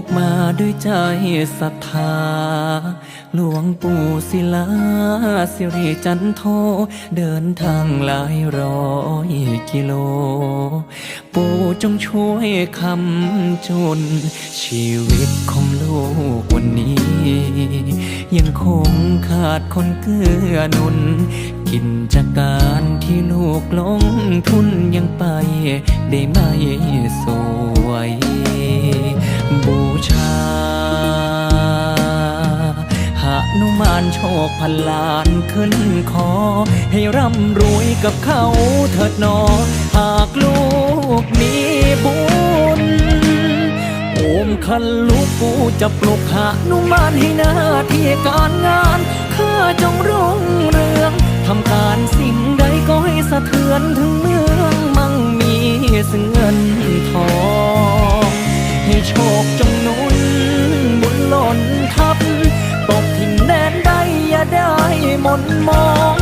กมาด้วยใจศรัทธา หลวงปู่ศิลาสิริจันโท เดินทางหลายร้อยกิโล ปู่จงช่วยคำจุนชีวิตของลูกวันนี้ ยังคงขาดคนเกื้อหนุน กิจการที่ลูกลงทุนยังไปได้ไม่สวย นุมานโชคพันล้านขึ้นคอ ให้ร่ำรวยกับเขาเถิดนอ หากลูกมีบุญโอมคันลูกปูจะปลุกหานุมานให้หน้าที่การงานข้าจงรุ่งเรืองทำการสิ่ง ได้มนมอง